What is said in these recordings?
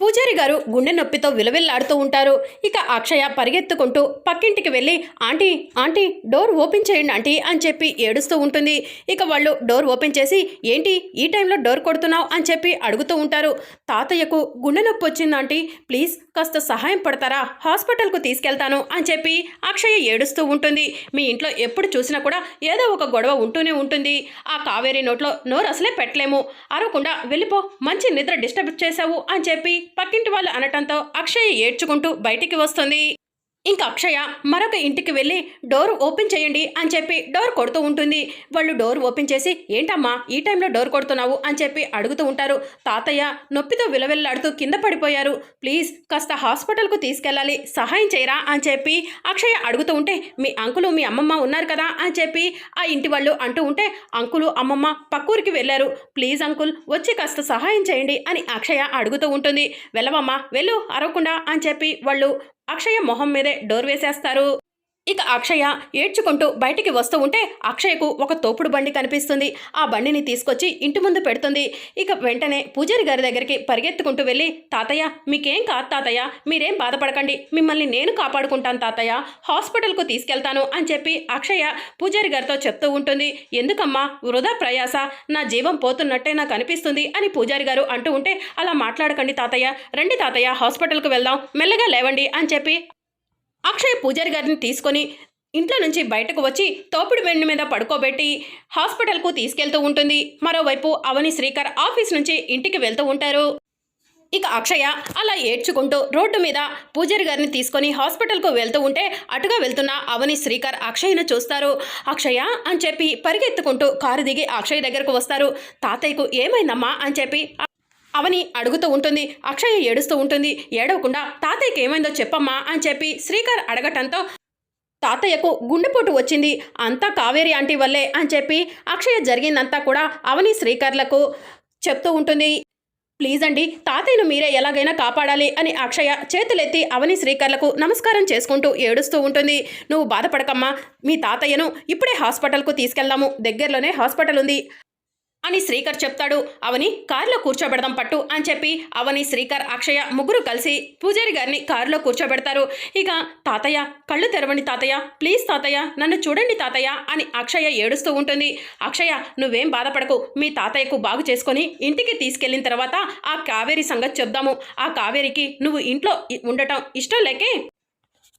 పూజారి గారు గుండె నొప్పితో విలవిల్లాడుతూ ఉంటారు. ఇక అక్షయ పరిగెత్తుకుంటూ పక్కింటికి వెళ్ళి ఆంటీ ఆంటీ డోర్ ఓపెన్ చేయండి ఆంటీ అని చెప్పి ఏడుస్తూ ఉంటుంది. ఇక వాళ్ళు డోర్ ఓపెన్ చేసి ఏంటి ఈ టైంలో డోర్ కొడుతున్నావు? అని చెప్పి అడుగుతూ ఉంటారు. తాతయ్యకు గుండె నొప్పి వచ్చింది ఆంటీ ప్లీజ్ కాస్త సహాయం పడతారా? హాస్పిటల్కు తీసుకెళ్తాను అని చెప్పి అక్షయ ఏడుస్తూ ఉంటుంది. మీ ఇంట్లో ఎప్పుడు చూసినా కూడా ఏదో ఒక గొడవ ఉంటూనే ఉంటుంది. ఆ కావేరి నోట్లో నోరు అసలే పెట్టలేము. అరవకుండా వెళ్ళిపో మంచి నిద్ర డిస్టర్బ్ చేశావు అని చెప్పి పక్కింటి వాళ్ళు అనటంతో అక్షయ్ ఏడ్చుకుంటూ బయటికి వస్తుంది. ఇంకా అక్షయ మరొక ఇంటికి వెళ్ళి డోర్ ఓపెన్ చేయండి అని చెప్పి డోర్ కొడుతూ ఉంటుంది. వాళ్ళు డోర్ ఓపెన్ చేసి ఏంటమ్మా ఈ టైంలో డోర్ కొడుతున్నావు? అని చెప్పి అడుగుతూ ఉంటారు. తాతయ్య నొప్పితో విలవెల్లాడుతూ కింద పడిపోయారు. ప్లీజ్ కాస్త హాస్పిటల్కు తీసుకెళ్ళాలి సహాయం చేయరా? అని చెప్పి అక్షయ అడుగుతూ ఉంటే మీ అంకులు మీ అమ్మమ్మ ఉన్నారు కదా? అని చెప్పి ఆ ఇంటి వాళ్ళు అంటూ ఉంటే అంకులు అమ్మమ్మ పక్కూరికి వెళ్ళారు. ప్లీజ్ అంకుల్ వచ్చి కాస్త సహాయం చేయండి అని అక్షయ అడుగుతూ ఉంటుంది. వెళ్ళవమ్మా వెళ్ళు అరవకుండా అని చెప్పి వాళ్ళు అక్షయ మొహం మీదే డోర్ వేసేస్తారు. ఇక అక్షయ ఏడ్చుకుంటూ బయటికి వస్తూ ఉంటే అక్షయకు ఒక తోపుడు బండి కనిపిస్తుంది. ఆ బండిని తీసుకొచ్చి ఇంటి ముందు పెడుతుంది. ఇక వెంటనే పూజారి గారి దగ్గరికి పరిగెత్తుకుంటూ వెళ్ళి తాతయ్య మీకేం కాదు తాతయ్య మీరేం బాధపడకండి. మిమ్మల్ని నేను కాపాడుకుంటాను తాతయ్య. హాస్పిటల్కు తీసుకెళ్తాను అని చెప్పి అక్షయ పూజారి గారితో చెప్తూ ఉంటుంది. ఎందుకమ్మా వృధా ప్రయాస. నా జీవం పోతున్నట్టే నాకు అనిపిస్తుంది అని పూజారి గారు అంటూ ఉంటే అలా మాట్లాడకండి తాతయ్య. రండి తాతయ్య హాస్పిటల్కు వెళ్దాం. మెల్లగా లేవండి అని చెప్పి అక్షయ్ పూజారి గారిని తీసుకొని ఇంట్లో నుంచి బయటకు వచ్చి తోపుడు బెండ్ మీద పడుకోబెట్టి హాస్పిటల్కు తీసుకెళ్తూ ఉంటుంది. మరోవైపు అవని శ్రీకర్ ఆఫీస్ నుంచి ఇంటికి వెళ్తూ ఉంటారు. ఇక అక్షయ అలా ఏడ్చుకుంటూ రోడ్డు మీద పూజారి గారిని తీసుకొని హాస్పిటల్కు వెళ్తూ ఉంటే అటుగా వెళ్తున్న అవని శ్రీకర్ అక్షయ్ను చూస్తారు. అక్షయ అని చెప్పి పరిగెత్తుకుంటూ కారు దిగి అక్షయ్ దగ్గరకు వస్తారు. తాతయ్యకు ఏమైందమ్మా అని చెప్పి అవని అడుగుతూ ఉంటుంది అక్షయ ఏడుస్తూ ఉంటుంది ఏడవకుండా తాతయ్యకి ఏమైందో చెప్పమ్మా అని చెప్పి శ్రీకర్ అడగటంతో తాతయ్యకు గుండెపోటు వచ్చింది అంతా కావేరి ఆంటీ వల్లే అని చెప్పి అక్షయ జరిగిందంతా కూడా అవని శ్రీకర్లకు చెప్తూ ఉంటుంది. ప్లీజ్ అండి తాతయ్యను మీరే ఎలాగైనా కాపాడాలి అని అక్షయ చేతులెత్తి అవని శ్రీకర్లకు నమస్కారం చేసుకుంటూ ఏడుస్తూ ఉంటుంది. నువ్వు బాధపడకమ్మా మీ తాతయ్యను ఇప్పుడే హాస్పిటల్కు తీసుకెళ్దాము దగ్గరలోనే హాస్పిటల్ ఉంది అని శ్రీకర్ చెప్తాడు. అవని కారులో కూర్చోబెడదాం పట్టు అని చెప్పి అవని శ్రీకర్ అక్షయ ముగ్గురు కలిసి పూజారి గారిని కారులో కూర్చోబెడతారు. ఇక తాతయ్య కళ్ళు తెరవండి తాతయ్య ప్లీజ్ తాతయ్య నన్ను చూడండి తాతయ్య అని అక్షయ ఏడుస్తూ ఉంటుంది. అక్షయ నువ్వేం బాధపడకు మీ తాతయ్యకు బాగు చేసుకొని ఇంటికి తీసుకెళ్ళిన తర్వాత ఆ కావేరి సంగతి చెప్దాము. ఆ కావేరికి నువ్వు ఇంట్లో ఉండటం ఇష్టం లేకే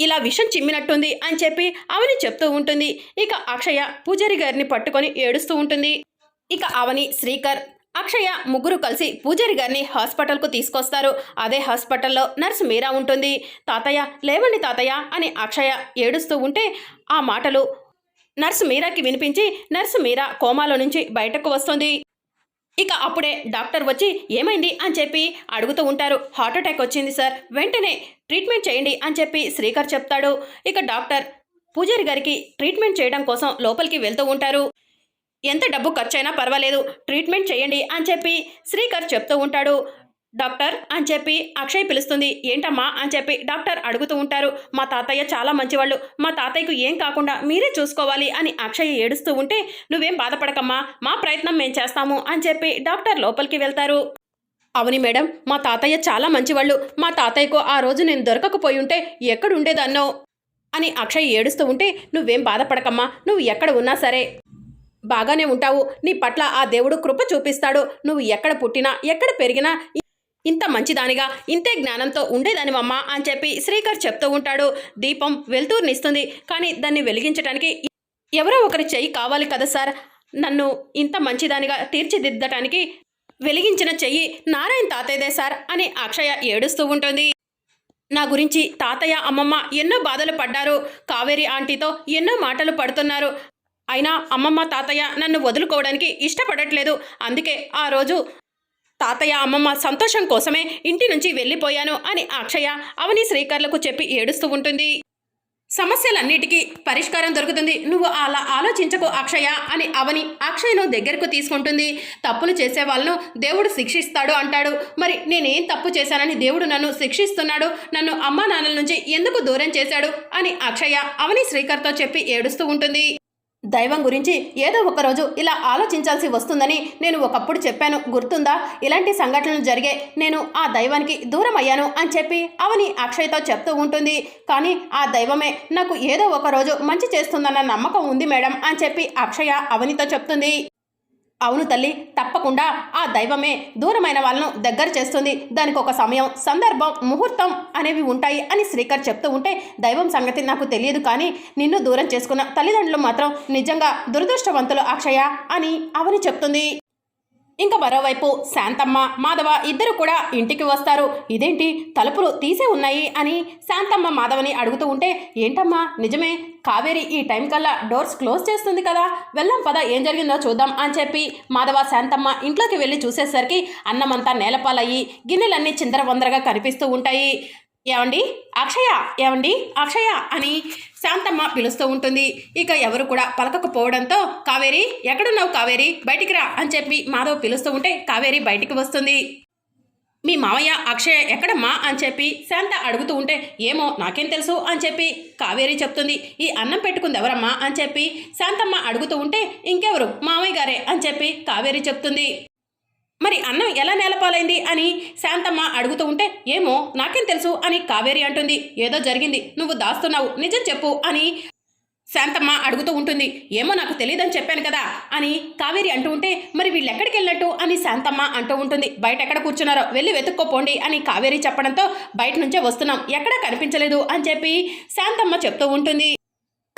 ఇలా విషం చిమ్మినట్టుంది అని చెప్పి అవని చెప్తూ ఉంటుంది. ఇక అక్షయ పూజారి గారిని పట్టుకొని ఏడుస్తూ ఉంటుంది. ఇక అవని శ్రీకర్ అక్షయ ముగ్గురు కలిసి పూజారి గారిని హాస్పిటల్కు తీసుకొస్తారు. అదే హాస్పిటల్లో నర్సు మీరా ఉంటుంది. తాతయ్య లేవండి తాతయ్య అని అక్షయ ఏడుస్తూ ఉంటే ఆ మాటలు నర్సు మీరాకి వినిపించి నర్సు మీరా కోమాలో నుంచి బయటకు వస్తుంది. ఇక అప్పుడే డాక్టర్ వచ్చి ఏమైంది? అని చెప్పి అడుగుతూ ఉంటారు. హార్ట్ అటాక్ వచ్చింది సార్. వెంటనే ట్రీట్మెంట్ చేయండి అని చెప్పి శ్రీకర్ చెప్తాడు. ఇక డాక్టర్ పూజారి గారికి ట్రీట్మెంట్ చేయడం కోసం లోపలికి వెళ్తూ ఉంటారు. ఎంత డబ్బు ఖర్చైనా పర్వాలేదు ట్రీట్మెంట్ చేయండి అని చెప్పి శ్రీకర్ చెప్తూ ఉంటాడు. డాక్టర్ అని చెప్పి అక్షయ్ పిలుస్తుంది. ఏంటమ్మా అని చెప్పి డాక్టర్ అడుగుతూ ఉంటారు. మా తాతయ్య చాలా మంచివాళ్ళు. మా తాతయ్యకు ఏం కాకుండా మీరే చూసుకోవాలి అని అక్షయ్ ఏడుస్తూ ఉంటే నువ్వేం బాధపడకమ్మా. మా ప్రయత్నం మేము చేస్తాము అని చెప్పి డాక్టర్ లోపలికి వెళ్తారు. అవుని మేడం మా తాతయ్య చాలా మంచివాళ్ళు. మా తాతయ్యకు ఆ రోజు నేను దొరకకపోయి ఉంటే ఎక్కడుండేదన్నో అని అక్షయ్ ఏడుస్తూ ఉంటే నువ్వేం బాధపడకమ్మా. నువ్వు ఎక్కడ ఉన్నా సరే బాగానే ఉంటావు. నీ పట్ల ఆ దేవుడు కృప చూపిస్తాడు. నువ్వు ఎక్కడ పుట్టినా ఎక్కడ పెరిగినా ఇంత మంచిదానిగా ఇంతే జ్ఞానంతో ఉండేదానివమ్మా అని చెప్పి శ్రీకర్ చెప్తూ ఉంటాడు. దీపం వెలుతురునిస్తుంది. కానీ దాన్ని వెలిగించడానికి ఎవరో ఒకరి చెయ్యి కావాలి కదా సార్. నన్ను ఇంత మంచిదానిగా తీర్చిదిద్దటానికి వెలిగించిన చెయ్యి నారాయణ తాతయ్యదే సార్ అని అక్షయ ఏడుస్తూ ఉంటుంది. నా గురించి తాతయ్య అమ్మమ్మ ఎన్నో బాధలు పడ్డారు. కావేరి ఆంటీతో ఎన్నో మాటలు పడుతున్నారు. అయినా అమ్మమ్మ తాతయ్య నన్ను వదులుకోవడానికి ఇష్టపడట్లేదు. అందుకే ఆ రోజు తాతయ్య అమ్మమ్మ సంతోషం కోసమే ఇంటి నుంచి వెళ్ళిపోయాను అని అక్షయ అవని శ్రీకర్లకు చెప్పి ఏడుస్తూ ఉంటుంది. సమస్యలన్నిటికీ పరిష్కారం దొరుకుతుంది. నువ్వు అలా ఆలోచించకు అక్షయ అని అవని అక్షయ్ను దగ్గరకు తీసుకుంటుంది. తప్పులు చేసే వాళ్ళను దేవుడు శిక్షిస్తాడు అంటాడు. మరి నేనేం తప్పు చేశానని దేవుడు నన్ను శిక్షిస్తున్నాడు? నన్ను అమ్మా నాన్నల నుంచి ఎందుకు దూరం చేశాడు? అని అక్షయ అవని శ్రీకర్తో చెప్పి ఏడుస్తూ ఉంటుంది. దైవం గురించి ఏదో ఒక రోజు ఇలా ఆలోచించాల్సి వస్తుందని నేను ఒకప్పుడు చెప్పాను. గుర్తుందా? ఇలాంటి సంఘటనలు జరిగే నేను ఆ దైవానికి దూరం అయ్యాను అని చెప్పి అవని అక్షయ్తో చెప్తూ ఉంటుంది. కానీ ఆ దైవమే నాకు ఏదో ఒక రోజు మంచి చేస్తుందన్న నమ్మకం ఉంది మేడం అని చెప్పి అక్షయ అవనితో చెప్తుంది. అవును తల్లి తప్పకుండా ఆ దైవమే దూరమైన వాళ్ళను దగ్గర చేస్తుంది. దానికి ఒక సమయం సందర్భం ముహూర్తం అనేవి ఉంటాయి అని శ్రీకర్ చెప్తూ ఉంటే దైవం సంగతి నాకు తెలియదు కానీ నిన్ను దూరం చేసుకున్న తల్లిదండ్రులు మాత్రం నిజంగా దురదృష్టవంతులు అక్షయ అని అవని చెప్తుంది. ఇంకా మరోవైపు శాంతమ్మ మాధవ ఇద్దరు కూడా ఇంటికి వస్తారు. ఇదేంటి? తలుపులు తీసే ఉన్నాయి అని శాంతమ్మ మాధవని అడుగుతూ ఉంటే ఏంటమ్మా? నిజమే కావేరి ఈ టైం కల్లా డోర్స్ క్లోజ్ చేస్తుంది కదా. వెళ్ళాం పద ఏం జరిగిందో చూద్దాం అని చెప్పి మాధవ శాంతమ్మ ఇంట్లోకి వెళ్ళి చూసేసరికి అన్నమంతా నేలపాలయ్యి గిన్నెలన్నీ చిందరవందరగా కనిపిస్తూ ఉంటాయి. ఏమండి? అక్షయ ఏమండి? అక్షయ అని శాంతమ్మ పిలుస్తూ ఉంటుంది. ఇక ఎవరు కూడా పలకకపోవడంతో కావేరి ఎక్కడున్నావు కావేరి? బయటికి రా అని చెప్పి మాధవ్ పిలుస్తూ ఉంటే కావేరి బయటికి వస్తుంది. మీ మావయ్య అక్షయ ఎక్కడమ్మా? అని చెప్పి శాంత అడుగుతూ ఉంటే ఏమో నాకేం తెలుసు అని చెప్పి కావేరి చెప్తుంది. ఈ అన్నం పెట్టుకుంది ఎవరమ్మా? అని చెప్పి శాంతమ్మ అడుగుతూ ఉంటే ఇంకెవరు? మావయ్య గారే అని చెప్పి కావేరి చెప్తుంది. మరి అన్నం ఎలా నేలపాలైంది అని శాంతమ్మ అడుగుతూ ఉంటే ఏమో నాకేం తెలుసు అని కావేరి అంటుంది. ఏదో జరిగింది నువ్వు దాస్తున్నావు నిజం చెప్పు అని శాంతమ్మ అడుగుతూ ఉంటుంది. ఏమో నాకు తెలియదని చెప్పాను కదా అని కావేరి అంటూ ఉంటే మరి వీళ్ళు ఎక్కడికి వెళ్ళినట్టు అని శాంతమ్మ అంటూ ఉంటుంది. బయట ఎక్కడ కూర్చున్నారో వెళ్ళి వెతుక్కోపోండి అని కావేరి చెప్పడంతో బయట నుంచే వస్తున్నాం ఎక్కడా కనిపించలేదు అని చెప్పి శాంతమ్మ చెప్తూ ఉంటుంది.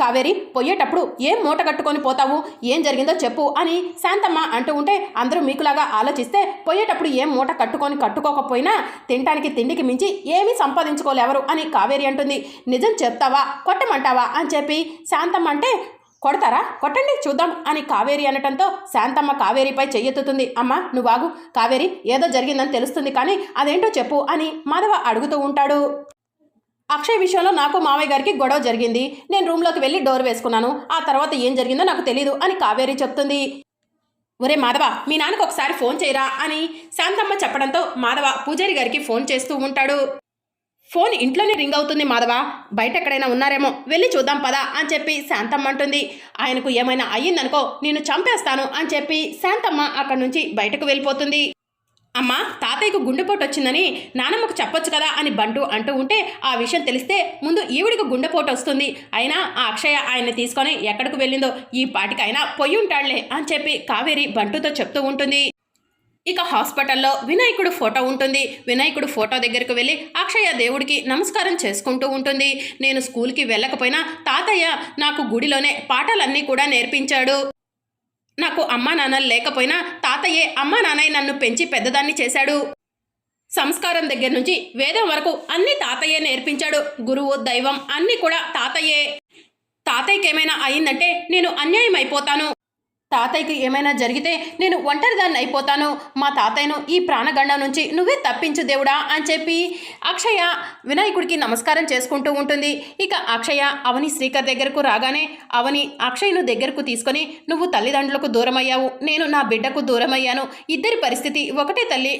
కావేరి పోయేటప్పుడు ఏం మూట కట్టుకొని పోతావు? ఏం జరిగిందో చెప్పు అని శాంతమ్మ అంటూ ఉంటే అందరూ మీకులాగా ఆలోచిస్తే పోయేటప్పుడు ఏం మూట కట్టుకొని కట్టుకోకపోయినా తినటానికి తిండికి మించి ఏమీ సంపాదించుకోలేవరు అని కావేరి అంటుంది. నిజం చెప్తావా? కొట్టమంటావా? అని చెప్పి శాంతమ్మ అంటే కొడతారా? కొట్టండి చూద్దాం అని కావేరి అనటంతో శాంతమ్మ కావేరిపై చెయ్యెత్తుతుంది. అమ్మ నువ్వాగు కావేరి ఏదో జరిగిందని తెలుస్తుంది కానీ అదేంటో చెప్పు అని మాధవ అడుగుతూ ఉంటాడు. అక్షయ్ విషయంలో నాకు మామయ్య గారికి గొడవ జరిగింది. నేను రూమ్లోకి వెళ్ళి డోర్ వేసుకున్నాను. ఆ తర్వాత ఏం జరిగిందో నాకు తెలీదు అని కావేరి చెప్తుంది. ఒరే మాధవ మీ నాన్నకు ఒకసారి ఫోన్ చేయరా అని శాంతమ్మ చెప్పడంతో మాధవ పూజారి గారికి ఫోన్ చేస్తూ ఉంటాడు. ఫోన్ ఇంట్లోనే రింగ్ అవుతుంది మాధవ. బయట ఎక్కడైనా ఉన్నారేమో వెళ్ళి చూద్దాం పదా అని చెప్పి శాంతమ్మ అంటుంది. ఆయనకు ఏమైనా అయ్యిందనుకో నేను చంపేస్తాను అని చెప్పి శాంతమ్మ అక్కడి నుంచి బయటకు వెళ్ళిపోతుంది. అమ్మ తాతయ్యకు గుండెపోటు వచ్చిందని నానమ్మకు చెప్పొచ్చు కదా అని బంటు అంటూ ఉంటే ఆ విషయం తెలిస్తే ముందు ఈవిడికి గుండెపోటు వస్తుంది. అయినా ఆ అక్షయ ఆయన్ని తీసుకొని ఎక్కడికి వెళ్ళిందో ఈ పాటికి అయినా పొయ్యి ఉంటాడులే అని చెప్పి కావేరి బంటుతో చెప్తూ ఉంటుంది. ఇక హాస్పిటల్లో వినాయకుడు ఫోటో ఉంటుంది. వినాయకుడు ఫోటో దగ్గరకు వెళ్ళి అక్షయ దేవుడికి నమస్కారం చేసుకుంటూ ఉంటుంది. నేను స్కూల్కి వెళ్ళకపోయినా తాతయ్య నాకు గుడిలోనే పాఠాలన్నీ కూడా నేర్పించాడు. నాకు అమ్మా నాన్నలు లేకపోయినా తాతయ్యే అమ్మా నాన్నయ్య నన్ను పెంచి పెద్దదాన్ని చేశాడు. సంస్కారం దగ్గర నుంచి వేదం వరకు అన్ని తాతయ్యే నేర్పించాడు. గురువు దైవం అన్నీ కూడా తాతయ్యే. తాతయ్యకి ఏమైనా అయిందంటే నేను అన్యాయం అయిపోతాను తాతయ్యకి ఏమైనా జరిగితే నేను ఒంటరిదాన్ని అయిపోతాను. మా తాతయ్యను ఈ ప్రాణగండం నుంచి నువ్వే తప్పించు దేవుడా అని చెప్పి అక్షయ వినాయకుడికి నమస్కారం చేసుకుంటూ ఉంటుంది. ఇక అక్షయ అవని శ్రీకర్ దగ్గరకు రాగానే అవని అక్షయ్ను దగ్గరకు తీసుకొని నువ్వు తల్లిదండ్రులకు దూరమయ్యావు. నేను నా బిడ్డకు దూరమయ్యాను. ఇద్దరి పరిస్థితి ఒకటే తల్లి.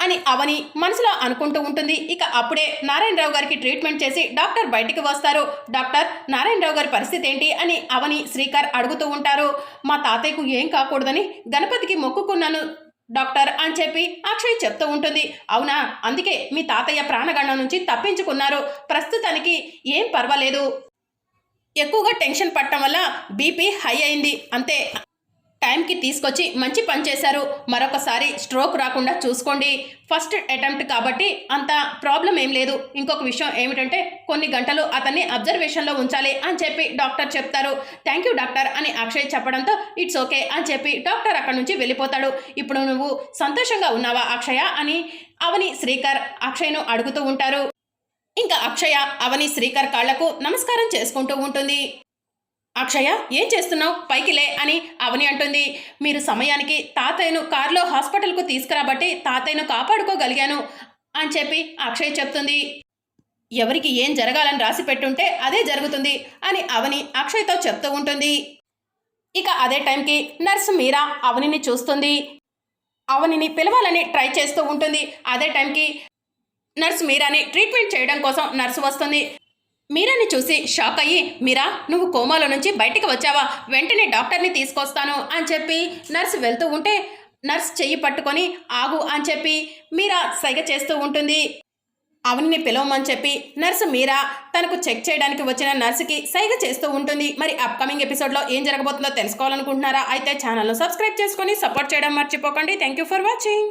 అని అవని మనసులో అనుకుంటూ ఉంటుంది. ఇక అప్పుడే నారాయణరావు గారికి ట్రీట్మెంట్ చేసి డాక్టర్ బయటికి వస్తారు. డాక్టర్ నారాయణరావు గారి పరిస్థితి ఏంటి? అని అవని శ్రీకర్ అడుగుతూ ఉంటారు. మా తాతయ్యకు ఏం కాకూడదని గణపతికి మొక్కుకున్నాను డాక్టర్ అని చెప్పి అక్షయ్ చెప్తూ ఉంటుంది. అవునా? అందుకే మీ తాతయ్య ప్రాణగణం నుంచి తప్పించుకున్నారు. ప్రస్తుతానికి ఏం పర్వాలేదు. ఎక్కువగా టెన్షన్ పట్టడం వల్ల బీపీ హై అయింది. అంతే. టైంకి తీసుకొచ్చి మంచి పని చేశారు. మరొకసారి స్ట్రోక్ రాకుండా చూసుకోండి. ఫస్ట్ అటెంప్ట్ కాబట్టి అంత ప్రాబ్లం ఏం లేదు. ఇంకొక విషయం ఏమిటంటే కొన్ని గంటలు అతన్ని అబ్జర్వేషన్లో ఉంచాలి అని చెప్పి డాక్టర్ చెప్తారు. థ్యాంక్ యూ డాక్టర్ అని అక్షయ్ చెప్పడంతో ఇట్స్ ఓకే అని చెప్పి డాక్టర్ అక్కడి నుంచి వెళ్ళిపోతాడు. ఇప్పుడు నువ్వు సంతోషంగా ఉన్నావా అక్షయ అని అవని శ్రీకర్ అక్షయ్ను అడుగుతూ ఉంటారు. ఇంకా అక్షయ అవని శ్రీకర్ కాళ్ళకు నమస్కారం చేసుకుంటూ ఉంటుంది. అక్షయ ఏం చేస్తున్నావు? పైకి లే అని అవని అంటుంది. మీరు సమయానికి తాతయ్యను కారులో హాస్పిటల్కు తీసుకురాబట్టి తాతయ్యను కాపాడుకోగలిగాను అని చెప్పి అక్షయ్ చెప్తుంది. ఎవరికి ఏం జరగాలని రాసి పెట్టుంటే అదే జరుగుతుంది అని అవని అక్షయ్తో చెప్తూ ఉంటుంది. ఇక అదే టైంకి నర్సు మీరా అవనిని చూస్తుంది. అవనిని పిలవాలని ట్రై చేస్తూ ఉంటుంది. అదే టైంకి నర్సు మీరాని ట్రీట్మెంట్ చేయడం కోసం నర్సు వస్తుంది. మీరాని చూసి షాక్ అయ్యి మీరా నువ్వు కోమాలో నుంచి బయటికి వచ్చావా? వెంటనే డాక్టర్ని తీసుకొస్తాను అని చెప్పి నర్సు వెళ్తూ ఉంటే నర్స్ చెయ్యి పట్టుకొని ఆగు అని చెప్పి మీరా సైగ చేస్తూ ఉంటుంది. అవనిని పిలవమని చెప్పి నర్సు మీరా తనకు చెక్ చేయడానికి వచ్చిన నర్సుకి సైగ చేస్తూ ఉంటుంది. మరి అప్కమింగ్ ఎపిసోడ్లో ఏం జరగబోతుందో తెలుసుకోవాలనుకుంటున్నారా? అయితే ఛానల్ను సబ్స్క్రైబ్ చేసుకొని సపోర్ట్ చేయడం మర్చిపోకండి. Thank you for watching.